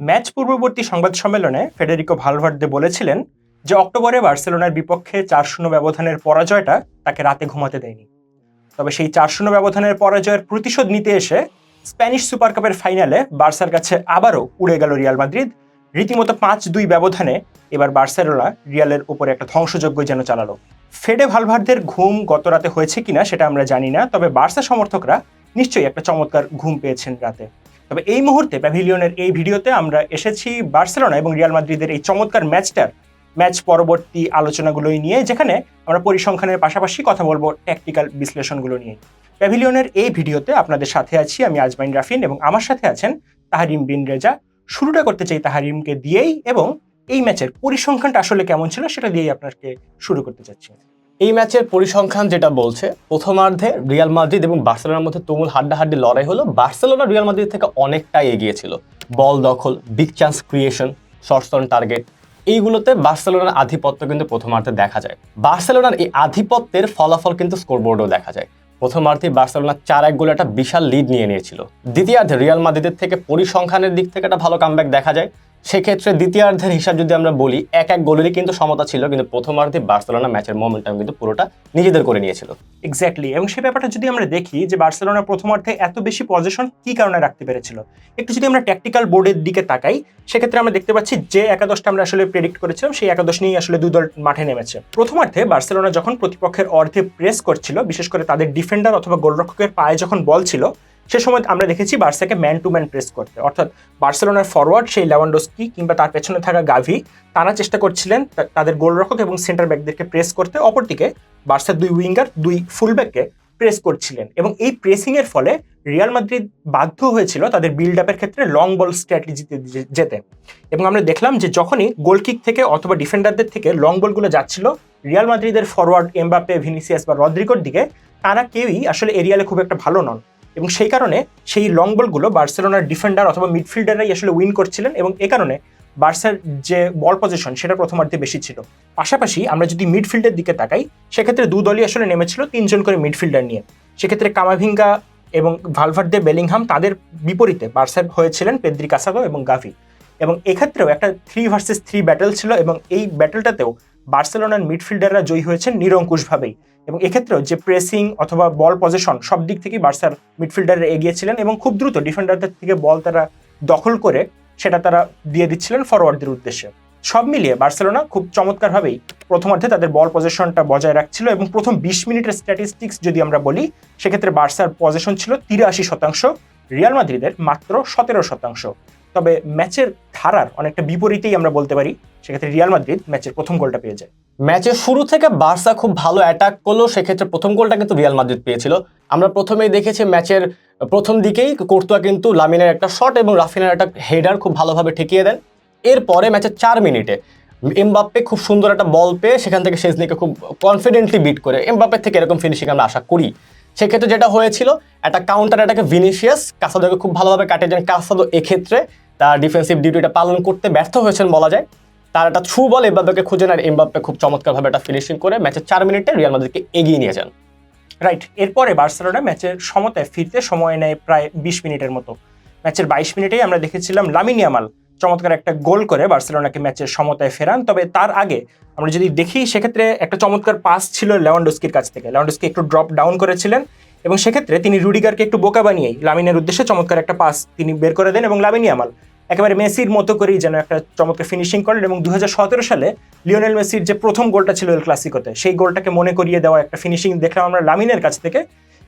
Match পূর্ববর্তী সংবাদ সম্মেলনে ফেডেরিকো ভালভার্দে বলেছিলেন যে অক্টোবরে বার্সেলোনার বিপক্ষে চার শূন্য ব্যবধানের পরাজয়টা তাকে রাতে ঘুমাতে দেয়নি। তবে সেই চার শূন্য ব্যবধানের পরাজয়ের প্রতিশোধ নিতে এসে স্প্যানিশ সুপার কাপের ফাইনালে বার্সার কাছে আবারও উড়ে গেল রিয়াল মাদ্রিদ। রীতিমতো পাঁচ দুই ব্যবধানে এবার বার্সেলোনা রিয়ালের উপরে একটা ধ্বংসযজ্ঞ যেন চালালো। ফেডে ভালভার্দের ঘুম গত রাতে হয়েছে কিনা সেটা আমরা জানি না, তবে বার্সা সমর্থকরা নিশ্চয়ই একটা চমৎকার ঘুম পেয়েছেন রাতে। তবে এই মুহূর্তে প্যাভিলিয়নের এই ভিডিওতে আমরা এসেছি বার্সেলোনা এবং রিয়াল মাদ্রিদের এই চমৎকার ম্যাচটার, ম্যাচ পরবর্তী আলোচনাগুলোই নিয়ে, যেখানে আমরা পরিসংখ্যানের পাশাপাশি কথা বলব ট্যাকটিক্যাল বিশ্লেষণগুলো নিয়ে। প্যাভিলিয়নের এই ভিডিওতে আপনাদের সাথে আছি আমি আজমাইন রাফিন এবং আমার সাথে আছেন তাহারিম বিন রেজা। শুরুটা করতে চাই তাহারিমকে দিয়েই এবং এই ম্যাচের পরিসংখ্যানটা আসলে কেমন ছিল সেটা দিয়েই আপনাকে শুরু করতে চাচ্ছি। এই ম্যাচের পরিসংখ্যান যেটা বলছে, প্রথমার্ধে রিয়াল মাদ্রিদ এবং বার্সেলোনার মধ্যে তুমুল হাড্ডাহাড্ডি লড়াই হলো। বার্সেলোনা রিয়াল মাদ্রিদ থেকে অনেকটাই এগিয়ে ছিল। বল দখল big chance creation shots target এইগুলোতে বার্সেলোনার আধিপত্য কিন্তু প্রথমার্ধে দেখা যায়। বার্সেলোনার এই আধিপত্যের ফলাফল কিন্তু স্কোরবোর্ডেও দেখা যায়। প্রথমার্ধে বার্সেলোনা চার এক গোলে একটা বিশাল লিড নিয়ে নিয়েছিল। দ্বিতীয়ার্ধে রিয়াল মাদ্রিদের থেকে পরিসংখ্যানের দিক থেকে একটা ভালো কামব্যাক দেখা যায়। সেক্ষেত্রে দ্বিতীয়ার্ধের হিসাব যদি আমরা বলি, এক এক গোলেরই কিন্তু সমতা ছিল, কিন্তু প্রথমার্ধে বার্সেলোনা ম্যাচের মোমেন্টাম কিন্তু পুরোটা নিজেদের করে নিয়েছিল। এক্স্যাক্টলি এবং সে ব্যাপারটা যদি আমরা দেখি যে বার্সেলোনা প্রথমার্ধে এত বেশি পজিশন কি কারণে রাখতে পেরেছিল? একটু যদি আমরা ট্যাকটিক্যাল বোর্ডের দিকে তাকাই, সেক্ষেত্রে আমরা দেখতে পাচ্ছি যে একাদশটা আমরা আসলে প্রেডিক্ট করেছিলাম, সেই একাদশ নিয়েই আসলে দুই দল মাঠে নেমেছে। প্রথমার্ধে বার্সেলোনা যখন প্রতিপক্ষের অর্ধে প্রেস করছিল, বিশেষ করে তাদের ডিফেন্ডার অথবা গোলরক্ষকের পায়ে যখন বল ছিল সে সময় আমরা দেখেছি বার্সাকে ম্যান টু ম্যান প্রেস করতে। অর্থাৎ বার্সেলোনার ফরওয়ার্ড সেই লেভানডোস্কি কিংবা তার পেছনে থাকা গাভি, তারা চেষ্টা করছিলেন তাদের গোলরক্ষক এবং সেন্টার ব্যাকদেরকে প্রেস করতে। অপরদিকে বার্সার দুই উইঙ্গার দুই ফুলব্যাককে প্রেস করছিলেন এবং এই প্রেসিংয়ের ফলে রিয়াল মাদ্রিদ বাধ্য হয়েছিল তাদের বিল্ড আপের ক্ষেত্রে লং বল স্ট্র্যাটেজিতে যেতে। এবং আমরা দেখলাম যে যখনই গোলকিক থেকে অথবা ডিফেন্ডারদের থেকে লং বলগুলো যাচ্ছিল রিয়াল মাদ্রিদের ফরওয়ার্ড এমবাপে ভিনিসিয়াস বা রদ্রিকোর দিকে, তারা কেউই আসলে এরিয়ালে খুব একটা ভালো নন। এবং সেই কারণে সেই লং বলগুলো বার্সেলোনার ডিফেন্ডার অথবা মিডফিল্ডাররাই আসলে উইন করছিলেন এবং এ কারণে বার্সার যে বল পজিশন সেটা প্রথমার্ধে বেশি ছিল। পাশাপাশি আমরা যদি মিডফিল্ডের দিকে তাকাই, সেক্ষেত্রে দু দলই আসলে নেমেছিল তিনজন করে মিডফিল্ডার নিয়ে। সেক্ষেত্রে কামাভিঙ্গা এবং ভালভার্দে বেলিংহাম তাদের বিপরীতে বার্সার হয়েছিলেন পেদ্রি কাসাগো এবং গাভি এবং এক্ষেত্রেও একটা থ্রি ভার্সেস থ্রি ব্যাটেল ছিল এবং এই ব্যাটেলটাতেও বার্সেলোনার মিডফিল্ডাররা জয়ী হয়েছেন নিরঙ্কুশভাবেই এবং এক্ষেত্রেও যে প্রেসিং অথবা বল পজিশন সব দিক থেকেই বার্সার মিডফিল্ডাররা এগিয়েছিলেন এবং খুব দ্রুত ডিফেন্ডারদের থেকে বল তারা দখল করে সেটা তারা দিয়ে দিচ্ছিলেন ফরওয়ার্ডদের উদ্দেশ্যে। সব মিলিয়ে বার্সেলোনা খুব চমৎকারভাবেই প্রথমার্ধে তাদের বল পজিশনটা বজায় রাখছিল এবং প্রথম বিশ মিনিটের স্ট্যাটিস্টিক্স যদি আমরা বলি, সেক্ষেত্রে বার্সার পজিশন ছিল তিরাশি শতাংশ, রিয়াল মাদ্রিদের মাত্র সতেরো শতাংশ। তবে ম্যাচের ধারার অনেকটা বিপরীতেই আমরা বলতে পারি সেক্ষেত্রে রিয়াল মাদ্রিদ ম্যাচের প্রথম গোলটা পেয়ে যায়। ম্যাচের শুরু থেকে বার্সা খুব ভালো অ্যাটাক করল, সেক্ষেত্রে প্রথম গোলটা কিন্তু রিয়াল মাদ্রিদ পেয়েছিল। আমরা প্রথমেই দেখেছি ম্যাচের প্রথম দিকেই কোর্তুয়া কিন্তু লামিনের একটা শট এবং রাফিনের একটা হেডার খুব ভালোভাবে ঠেকিয়ে দেন। এরপরে ম্যাচের চার মিনিটে এমবাপ্পে খুব সুন্দর একটা বল পেয়ে সেখান থেকে শেজনিকে খুব কনফিডেন্টলি বিট করে এমবাপ্পের থেকে এরকম ফিনিশিং আমরা আশা করি। সেক্ষেত্রে যেটা হয়েছিল, একটা কাউন্টার অ্যাটাকে ভিনিসিয়াস কাসাদোকে খুব ভালোভাবে কাটিয়ে যান কাসাদো এক্ষেত্রে তার ডিফেন্সিভ ডিউটিটা পালন করতে ব্যর্থ হয়েছেন বলা যায়। তার একটা থ্রু বল এমবাপ্পেকে খুঁজে নেন। এমবাপ্পে খুব চমৎকারভাবে একটা ফিনিশিং করে ম্যাচের চার মিনিটে রিয়াল মাদ্রিদকে এগিয়ে নিয়ে যান। রাইট এরপরে বার্সেলোনা ম্যাচের সমতায় ফিরতে সময় নেয় প্রায় বিশ মিনিটের মতো। ম্যাচের বাইশ মিনিটেই আমরা দেখেছিলাম লামিনিয়ামাল চমৎকার একটা গোল করে বার্সেলোনাকে ম্যাচের সমতায় ফেরান। তবে তার আগে আমরা যদি দেখি, সেক্ষেত্রে একটা চমৎকার পাস ছিল লেওয়ান্ডোস্কির কাছ থেকে। লেওয়ান্ডোস্কি একটু ড্রপ ডাউন করেছিলেন এবং সেক্ষেত্রে তিনি রুডিগারকে একটু বোকা বানিয়েই লামিনের উদ্দেশ্যে চমৎকার একটা পাস তিনি বের করে দেন এবং লামিনী আমাল একেবারে মেসির মতো করেই যেন একটা চমকে ফিনিশিং করলেন এবং দু হাজার সতেরো সালে লিওনেল মেসির যে প্রথম গোলটা ছিল এল ক্লাসিকোতে সেই গোলটাকে মনে করিয়ে দেওয়া একটা ফিনিশিং দেখলাম আমরা লামিনের কাছ থেকে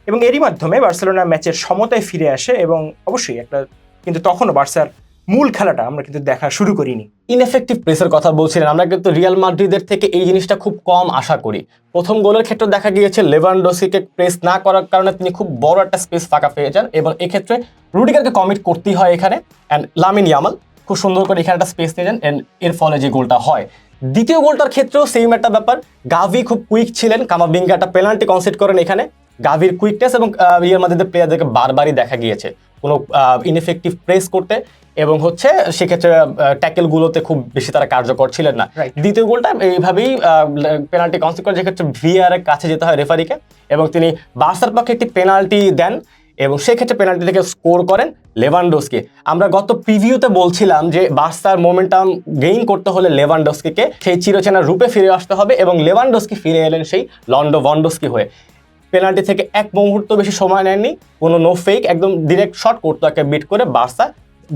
এবং এরই মাধ্যমে বার্সেলোনা ম্যাচের সমতায় ফিরে আসে এবং অবশ্যই একটা কিন্তু তখনও বার্সার মূল খেলাটা আমরা কিন্তু দেখা শুরু করিনি। ইনএফেক্টিভ প্রেসের কথা বলছিলেন। আমরা কিন্তু রিয়াল মাদ্রিদের থেকে এই জিনিসটা খুব কম আশা করি। প্রথম গোলের ক্ষেত্রে দেখা গিয়েছে লেভানডোসিকে প্রেস না করার কারণে তিনি খুব বড় একটা স্পেস ফাঁকা পেয়ে যান এবং এক্ষেত্রে রুডিগারকে কমিট করতেই হয় এখানে অ্যান্ড লামিন ইয়ামাল খুব সুন্দর করে এখানে একটা স্পেস নিয়ে যান অ্যান্ড এর ফলে যে গোলটা হয়। দ্বিতীয় গোলটার ক্ষেত্রেও সেম একটা ব্যাপার। গাভি খুব কুইক ছিলেন। কামাবিঙ্গা একটা পেনাল্টি কনসিড করেন এখানে। গাভির কুইকনেস এবং রিয়াল মাদ্রিদের প্লেয়ারদেরকে বারবারই দেখা গিয়েছে। কোনো ইনএফেক্টিভ প্রেস করতে। এবং হচ্ছে সেক্ষেত্রে ট্যাকেলগুলোতে খুব বেশি তারা কার্যকর ছিলেন না। দ্বিতীয় গোলটা এইভাবেই পেনাল্টি করে যেক্ষেত্রে ভিআর এর কাছে যেতে হয় রেফারিকে এবং তিনি বার্সার পক্ষে একটি পেনাল্টি দেন এবং সেক্ষেত্রে পেনাল্টি থেকে স্কোর করেন লেভানডোস্কি আমরা গত প্রিভিউতে বলছিলাম যে বার্সার মোমেন্টাম গেইন করতে হলে লেভানডোস্কিকে সেই চিরচেনা রূপে ফিরে আসতে হবে এবং লেভানডোস্কি ফিরে এলেন সেই লন্ডো ভন্ডোস্কি হয়ে। পেনাল্টি থেকে এক মুহূর্ত বেশি সময় নেননি কোনো নো ফেক একদম ডিরেক্ট শট করতো একটা বিট করে বার্সা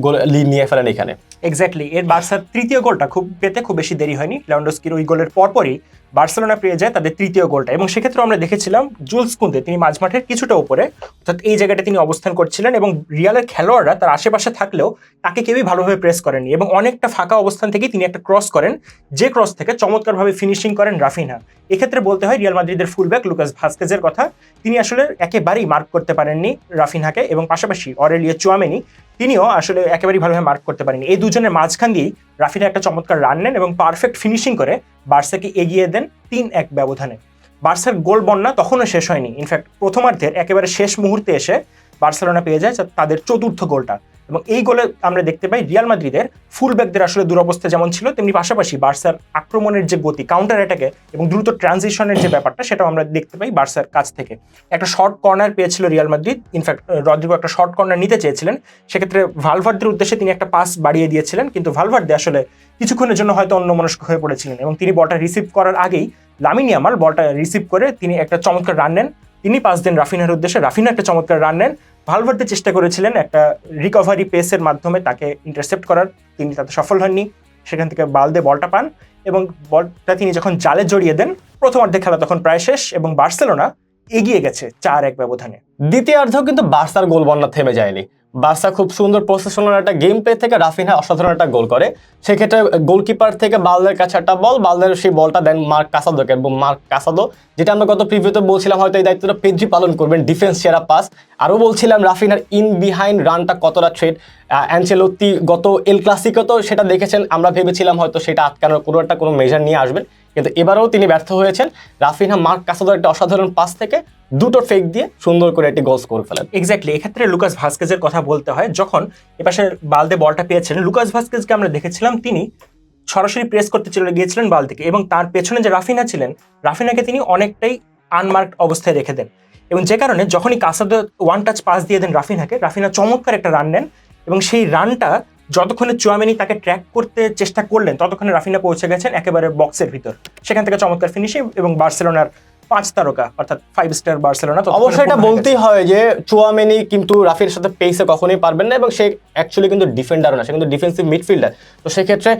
গোল নিয়ে ফেলেন এখানে। এক্স্যাক্টলি এর বার্সার তৃতীয় গোলটা খুব, পেতে খুব বেশি দেরি হয়নি। লেভানডস্কির ওই গোলের পরপরই বার্সেলোনা পেয়ে যায় তাদের তৃতীয় গোলটা। এবং সেক্ষেত্রে আমরা দেখেছিলাম জুলস কুন্দে তিনি মাঝমাঠের কিছুটা উপরে, অর্থাৎ এই জায়গাটা তিনি অবস্থান করছিলেন এবং রিয়ালের খেলোয়াড়রা তার আশেপাশে থাকলেও তাকে কেউই ভালোভাবে প্রেস করেননি এবং অনেকটা ফাঁকা অবস্থান থেকে তিনি একটা ক্রস করেন, যে ক্রস থেকে চমৎকারভাবে ফিনিশিং করেন রাফিনা। এক্ষেত্রে বলতে হয় রিয়াল মাদ্রিদের ফুলব্যাক লুকাস ভাস্কেজের কথা, তিনি আসলে একেবারেই মার্ক করতে পারেননি রাফিনহাকে এবং পাশাপাশি অরেলিয়া চুয়ামেনি, তিনিও আসলে একেবারেই ভালোভাবে মার্ক করতে পারেনি এই দুজনের মাঝখান দিয়েই রাফিনা একটা চমৎকার রান নেন এবং পারফেক্ট ফিনিশিং করে বার্সাকে এগিয়ে দেন তিন এক ব্যবধানে। বার্সার গোল বন্যা তখনও শেষ হয়নি। ইনফ্যাক্ট প্রথমার্ধের একেবারে শেষ মুহূর্তে এসে বার্সেলোনা পেয়ে যায় তাদের চতুর্থ গোলটা। এবং এই গোলে আমরা দেখতে পাই রিয়াল মাদ্রিদের ফুলব্যাকদের আসলে দুরবস্থা যেমন ছিল, তেমনি পাশাপাশি বার্সার আক্রমণের যে গতি কাউন্টার অ্যাটাকে এবং দ্রুত ট্রানজিশনের যে ব্যাপারটা, সেটাও আমরা দেখতে পাই বার্সার কাছ থেকে। একটা শর্ট কর্নার পেয়েছিল Real Madrid in fact Rodrygo একটা শর্ট কর্নার নিতে চেয়েছিলেন। সেক্ষেত্রে ভালভার্দের উদ্দেশ্যে তিনি একটা পাস বাড়িয়ে দিয়েছিলেন, কিন্তু ভালভার্দে আসলে কিছুক্ষণের জন্য হয়তো অন্যমনস্ক হয়ে পড়েছিলেন এবং তিনি বলটা রিসিভ করার আগেই লামিনী আমাল বলটা রিসিভ করে তিনি একটা চমৎকার রান নেন। তিনি পাঁচ দিন রাফিনার উদ্দেশ্যে রাফিনা একটা চমৎকার রান নেন। ভালভার্দে চেষ্টা করেছিলেন একটা রিকভারি পেসের মাধ্যমে তাকে ইন্টারসেপ্ট করার। তিনি তাতে সফল হননি। সেখান থেকে বালদে বলটা পান এবং বলটা তিনি যখন জালে জড়িয়ে দেন প্রথমার্ধে খেলা তখন প্রায় শেষ এবং বার্সেলোনা এগিয়ে গেছে চার এক ব্যবধানে। দ্বিতীয়ার্ধেও কিন্তু বার্সার গোল বন্যা থেমে যায়নি। বার্সা খুব সুন্দর প্রসেশনাল একটা গেম প্লে থেকে রাফিনহা অসাধারণ একটা গোল করে। সেক্ষেত্রে গোলকিপার থেকে বালদের কাছে একটা বল বালদের সেই বলটা দেন মার্ক কাসাদোকে এবং মার্ক কাসাদো, যেটা আমরা গত প্রিভিউতে বলছিলাম, হয়তো এই দায়িত্বটা পেদ্রি পালন করবেন ডিফেন্স সেরা পাস আরও বলছিলাম রাফিনার ইন বিহাইন্ড রানটা কতটা থ্রেড অ্যাঞ্চেলত্তি গত এল ক্লাসিকো তো সেটা দেখেছেন, আমরা ভেবেছিলাম হয়তো সেটা আটকানোর কোনো একটা কোনো মেজার নিয়ে আসবেন। কিন্তু এবারেও তিনি ব্যর্থ হয়েছেন। রাফিনহা মার্ক কাসাদোর একটা অসাধারণ পাস থেকে দুটো ফেক দিয়ে সুন্দর করে একটি গোল স্কোর ফেলেন। এক্স্যাক্টলি এক্ষেত্রে লুকাস ভাস্কেজের কথা বলতে হয়, যখন এপাশে বালদে বলটা পেয়েছিলেন, লুকাস ভাস্কেজকে আমরা দেখেছিলাম, তিনি সরাসরি প্রেস করতে চলে গিয়েছিলেন বাল থেকে এবং তার পেছনে যে রাফিনা ছিলেন, রাফিনাকে তিনি অনেকটাই আনমার্কড অবস্থায় রেখে দেন। এবং যে কারণে যখনই কাসাদো ওয়ান টাচ পাস দিয়ে দেন রাফিনাকে, রাফিনা চমৎকার একটা রান নেন এবং সেই রানটা যতক্ষণে চুয়ামেনি তাকে ট্র্যাক করতে চেষ্টা করলেন, ততক্ষণে রাফিনা পৌঁছে গেছেন একেবারে বক্সের ভিতর। সেখান থেকে চমৎকার ফিনিশিং এবং বার্সেলোনার পাঁচ তারকা অর্থাৎ ফাইভ স্টার বার্সেলোনা অবশ্যই এটা বলতেই হয় যে চুয়ামেনি কিন্তু রাফির সাথে পেসে কখনোই পারবেন না এবং সে অ্যাকচুয়ালি কিন্তু ডিফেন্ডারও না সে কিন্তু ডিফেন্সিভ মিডফিল্ডার তো সেক্ষেত্রে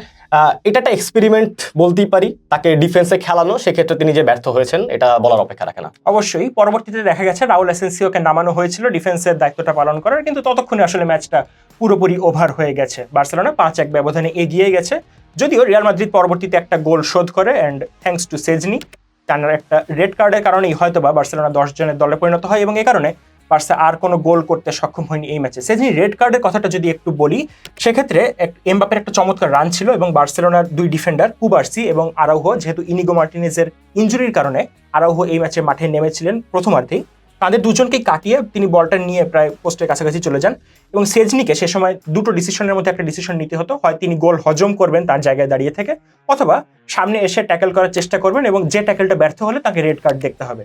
এটা একটা এক্সপেরিমেন্ট বলতেই পারি তাকে ডিফেন্সে খেলানো সেক্ষেত্রে তিনি যে ব্যর্থ হয়েছেন এটা বলার অপেক্ষা রাখে না। অবশ্যই পরবর্তীতে দেখা গেছে রাউল এসেন্সিওকে নামানো হয়েছিল ডিফেন্সের দায়িত্বটা পালন করার কিন্তু ততক্ষণে আসলে ম্যাচটা পুরোপুরি ওভার হয়ে গেছে। বার্সেলোনা পাঁচ এক ব্যবধানে এগিয়ে গেছে যদিও রিয়াল মাদ্রিদ পরবর্তীতে একটা গোল শোধ করে অ্যান্ড থ্যাঙ্কস টু সেজনি টানার একটা রেড কার্ডের কারণেই হয়তো বা বার্সেলোনা দশ জনের দলে পরিণত হয় এবং এই কারণে বার্সা আর কোনো গোল করতে সক্ষম হয়নি এই ম্যাচে। সেদিন রেড কার্ডের কথাটা যদি একটু বলি, সেক্ষেত্রে এক- এমবাপের একটা চমৎকার রান ছিল এবং বার্সেলোনার দুই ডিফেন্ডার কুবার্সি এবং আরাউহ, যেহেতু ইনিগো মার্টিনেজের ইঞ্জুরির কারণে আরাউহ এই ম্যাচে মাঠে নেমেছিলেন প্রথমার্ধেই। তাদের দুজনকেই কাটিয়ে তিনি বলটা নিয়ে প্রায় পোস্টের কাছাকাছি চলে যান। এবং সেজনিকে সে সময় দুটো ডিসিশনের মধ্যে একটা ডিসিশন নিতে হতো। হয় তিনি গোল হজম করবেন তার জায়গায় দাঁড়িয়ে থেকে, অথবা সামনে এসে ট্যাকেল করার চেষ্টা করবেন এবং যে ট্যাকেলটা ব্যর্থ হলে তাকে রেড কার্ড দেখতে হবে।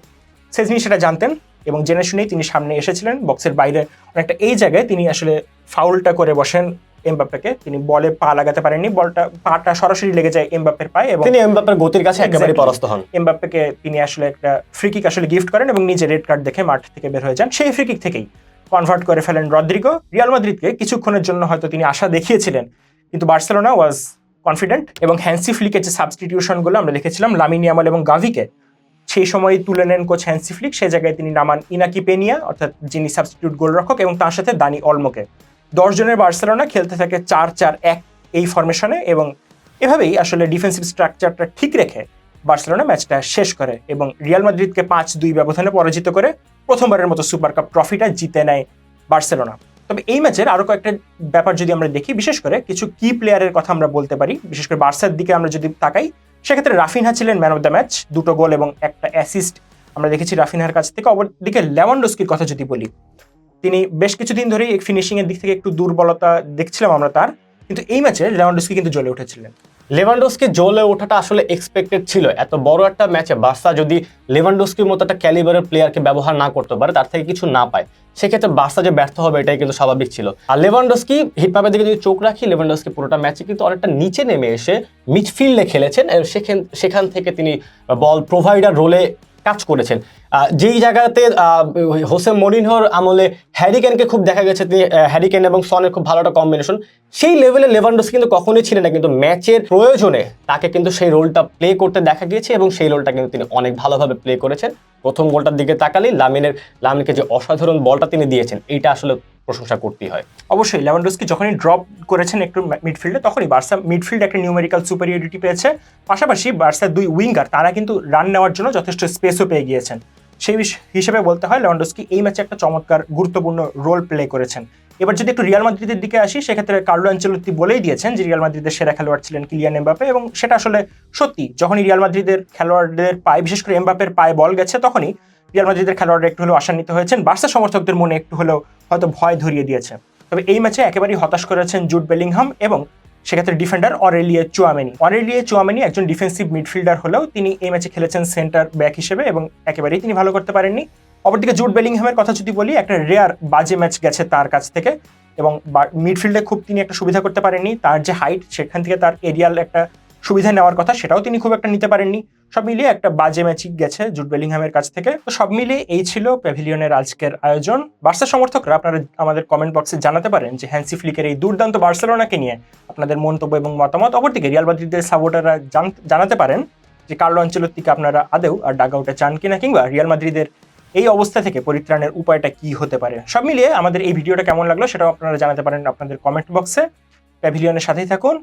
সেজনি সেটা জানতেন এবং জেনে শুনেই তিনি সামনে এসেছিলেন। বক্সের বাইরে অনেকটা এই জায়গায় তিনি আসলে ফাউলটা করে বসেন। এমবাপ্পেকে। তিনি বলে পা লাগাতে পারেননি বলটা পাটা সরাসরি লেগে যায় এমবাপ্পের পায়ে এবং তিনি এমবাপ্পের গতির কাছে একেবারে পরাস্ত হন। এমবাপ্পেকে তিনি আসলে একটা ফ্রিকিক আসলে গিফট করেন এবং নিজে রেড কার্ড দেখে মাঠ থেকে বের হয়ে যান। সেই ফ্রিকিক থেকেই কনভার্ট করে ফেলেন রদ্রিগো। রিয়াল মাদ্রিদকে কিছুক্ষণের জন্য হয়তো তিনি আশা দেখিয়েছিলেন কিন্তু বার্সেলোনা ওয়াজ কনফিডেন্ট এবং হ্যান্সি ফ্লিকের যে সাবস্টিটিউশনগুলো আমরা দেখেছিলাম লামিনী আমাল এবং গাভিকে সেই সময় তুলে নেন কোচ হ্যান্সি ফ্লিক সেই জায়গায় তিনি নামান ইনাকি পেনিয়া অর্থাৎ যিনি সাবস্টিটিউট গোলরক্ষক এবং তার সাথে দানি অলমোকে। দশ জনের বার্সেলোনা খেলতে থাকে চার চার এক এই ফরমেশনে এবং এভাবেই আসলে ডিফেন্সিভ স্ট্রাকচারটা ঠিক রেখে বার্সেলোনা ম্যাচটা শেষ করে এবং রিয়াল মাদ্রিদকে পাঁচ দুই ব্যবধানে পরাজিত করে প্রথমবারের মতো সুপার কাপ ট্রফিটা জিতে নেয় বার্সেলোনা। তবে এই ম্যাচের আরও কয়েকটা ব্যাপার যদি আমরা দেখি, বিশেষ করে কিছু কি প্লেয়ারের কথা আমরা বলতে পারি, বিশেষ করে বার্সার দিকে আমরা যদি তাকাই, সেক্ষেত্রে রাফিনহা ছিলেন ম্যান অফ দ্য ম্যাচ দুটো গোল এবং একটা অ্যাসিস্ট আমরা দেখেছি রাফিনহার কাছ থেকে, অপরদিকে লেভানডস্কির কথা যদি বলি তিনি বেশ কিছুদিন ধরেই ফিনিশিং এর দিক থেকে একটু দুর্বলতা দেখছিলাম আমরা তার, কিন্তু এই ম্যাচে লেভানডস্কি কিন্তু জ্বলে উঠেছিলেন। লেভানডোস্কি জ্বলে ওঠাটা আসলে এক্সপেক্টেড ছিল। এত বড় একটা ম্যাচে বার্সা যদি লেভানডোস্কির মতো একটা ক্যালিবারের প্লেয়ারকে ব্যবহার না করতে পারে, তার থেকে কিছু না পায়। সেক্ষেত্রে বার্সা যে ব্যর্থ হবে, এটাই কিন্তু স্বাভাবিক ছিল। আর লেভানডোস্কি হিটম্যাপের দিকে যদি চোখ রাখি লেভানডোস্কি পুরোটা ম্যাচে কিন্তু অনেকটা নিচে নেমে এসে মিডফিল্ডে খেলেছেন। সেখান থেকে তিনি বল প্রোভাইডার রোলে কাজ করেছেন। যেই জায়গাতে আহ, ওই হোসে মরিনহোর আমলে হ্যারিকেনকে খুব দেখা গেছে তিনি হ্যারিকেন এবং সনের খুব ভালো একটা কম্বিনেশন সেই লেভেলে লেভানডোস কিন্তু কখনোই ছিলেন না কিন্তু ম্যাচের প্রয়োজনে তাকে কিন্তু সেই রোলটা প্লে করতে দেখা গিয়েছে এবং সেই রোলটা কিন্তু তিনি অনেক ভালোভাবে প্লে করেছেন। প্রথম গোলটার দিকে তাকালেই লামিনের লামিনকে যে অসাধারণ বলটা তিনি দিয়েছেন এইটা আসলে প্রশংসা করতেই হয়। অবশ্যই লেভানডোস্কি যখনই ড্রপ করেছেন একটু মিডফিল্ডে তখনই বার্সা মিডফিল্ড একটা নিউমেরিক্যাল সুপারিয়রিটি পেয়েছে। পাশাপাশি বার্সার দুই উইঙ্গার তারা কিন্তু রান নেওয়ার জন্য যথেষ্ট স্পেসও পেয়ে গিয়েছেন। সেই হিসেবে বলতে হয় লেভানডোস্কি এই ম্যাচে একটা চমৎকার, গুরুত্বপূর্ণ রোল প্লে করেছেন। এবার যদি একটু রিয়াল মাদ্রিদের দিকে আসি, সেক্ষেত্রে কার্লো আঞ্চলতি বলেই দিয়েছেন যে রিয়াল মাদ্রিদের সেরা খেলোয়াড় ছিলেন কিলিয়ান এমবাপে এবং সেটা আসলে সত্যি, যখনই রিয়াল মাদ্রিদের খেলোয়াড়দের পায়ে, বিশেষ করে এমবাপের পায়ে বল গেছে, তখনই রিয়াল মাদ্রিদের খেলোয়াড়রা একটু হলেও আশান্বিত হয়েছেন। বার্সা সমর্থকদের মনে একটু হলেও হয়তো ভয় ধরিয়ে দিয়েছে। তবে এই ম্যাচে একেবারেই হতাশ করেছেন জুট বেলিংহাম এবং সেক্ষেত্রে defender Aurelien Tchouameni. Aurelien Tchouameni একজন ডিফেন্সিভ মিডফিল্ডার হলেও তিনি এই ম্যাচে খেলেছেন সেন্টার ব্যাক হিসেবে এবং একেবারেই তিনি ভালো করতে পারেননি। অপরদিকে জুট বেলিংহামের কথা যদি বলি, একটা রেয়ার বাজে ম্যাচ গেছে তার কাছ থেকে এবং মিডফিল্ডে খুব তিনি একটা সুবিধা করতে পারেননি। তার যে হাইট, সেখান থেকে তার এরিয়াল একটা সুবিধা নেওয়ার কথা, সেটাও তিনি খুব একটা নিতে পারেননি। সব মিলিয়ে একটা বাজে ম্যাচই গেছে জুড বেলিংহামের কাছ থেকে। তো সব মিলিয়ে এই ছিল প্যাভিলিয়নের আজকের আয়োজন। বার্সা সমর্থকরা আপনারা আমাদের কমেন্ট বক্সে জানাতে পারেন যে হ্যান্সি ফ্লিকের এই দুর্দান্ত বার্সেলোনাকে নিয়ে আপনাদের মন্তব্য এবং মতামত। অপরদিকে রিয়াল মাদ্রিদের সাপোর্টাররা জানাতে পারেন যে কার্লো আঞ্চলত্তিকে আপনারা আদেও আর ডাগ আউটে চান কিনা, কিংবা রিয়াল মাদ্রিদের এই অবস্থা থেকে পরিত্রাণের উপায়টা কি হতে পারে? সব মিলিয়ে আমাদের এই ভিডিওটা কেমন লাগল সেটাও আপনারা জানাতে পারেন আপনাদের কমেন্ট বক্সে প্যাভিলিয়নের সাথেই থাকুন।